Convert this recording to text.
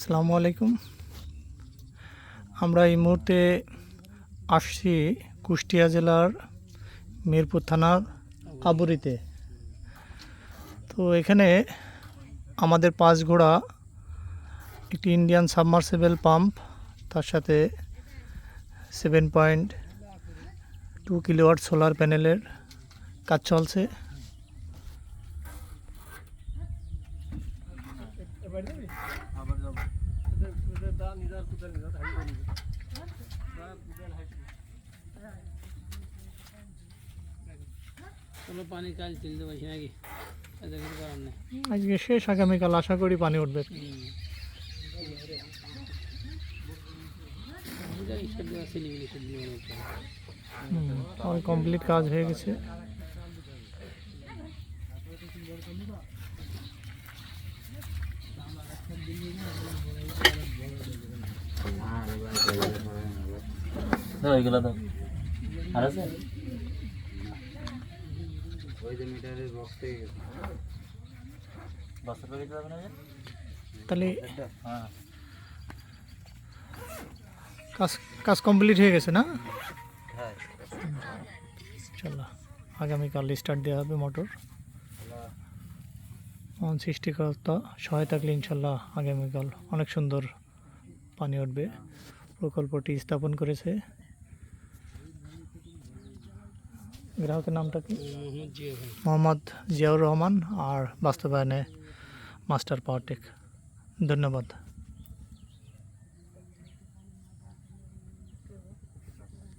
আসসালামু আলাইকুম। আমরা এই মুহূর্তে আসছি কুষ্টিয়া জেলার মিরপুর থানার আবুরিতে। তো এখানে আমাদের পাঁচ ঘোড়া, একটি ইন্ডিয়ান সাবমার্সেবল পাম্প তার সাথে seven point two kilowatt solar প্যানেলের কাজ চলছে। কোনো পানি কাল তুলতে পারছি নাকি? এতে কিছু করার নেই। আজকে শেষ আগামীকাল আশা করি পানি উঠবে। কমপ্লিট কাজ হয়ে গেছে। আর আছে? তাহলে হ্যাঁ। কাজ কাজ কমপ্লিট হয়ে গেছে না? হ্যাঁ। চলো আগামীকাল স্টার্ট দেওয়া হবে মোটর মন সৃষ্টিকর্তা সহায় থাকলে ইনশাল্লাহ আগামীকাল অনেক সুন্দর পানি উঠবে। প্রকল্পটি স্থাপন করেছে। গ্রাহকের নামটা কি? মোহাম্মদ জিয়াউর রহমান আর বাস্তবায়নে মাস্টার পাওয়ারটেক। ধন্যবাদ।